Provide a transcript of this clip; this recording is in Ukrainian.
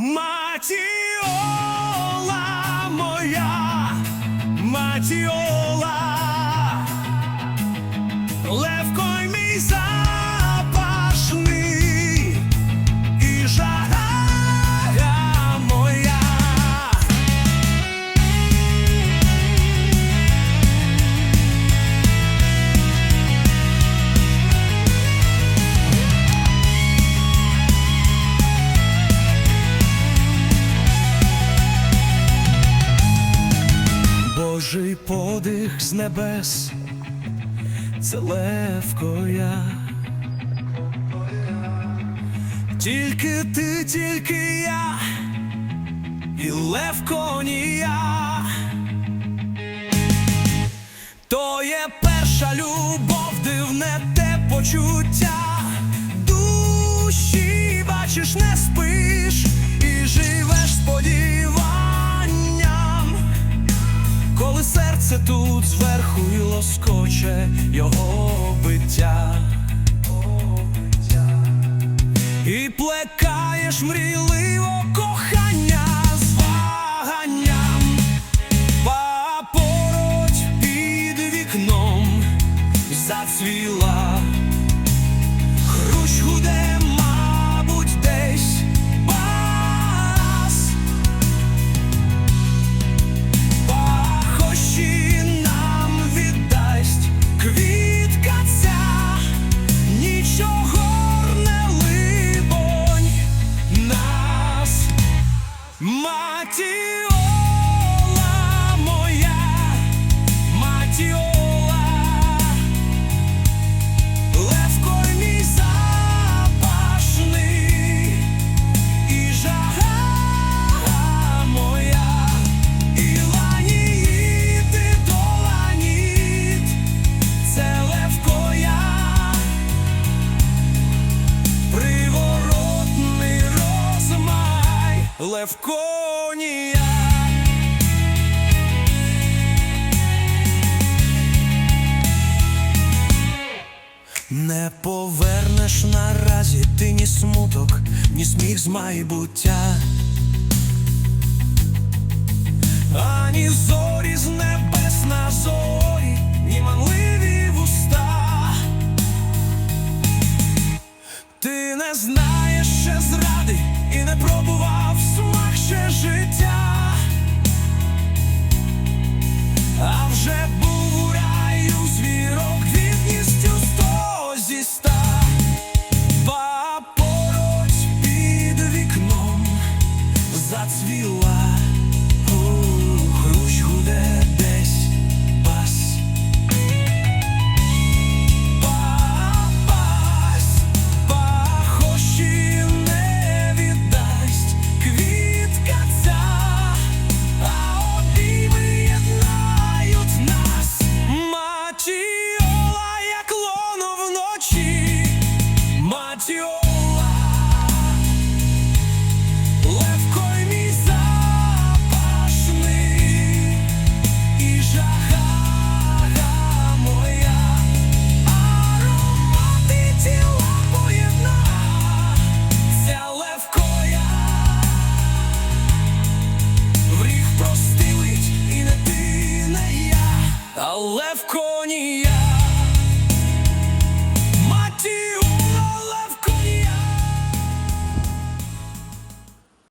Матіола моя, матіола, левкой мій за. з небес, це левкоя. Тільки ти, тільки я, і левконія. То є перша любов, дивне те почуття, душі бачиш, не спи. лоскоче його биття, і плекаєш мрійливо кохання з ваганням, Папороть під вікном зацвіла, хруч гуде. Матір Левконія. Не повернеш наразі ти ні смуток, ні сміх з майбуття, ані зо. Latvijā. Левконі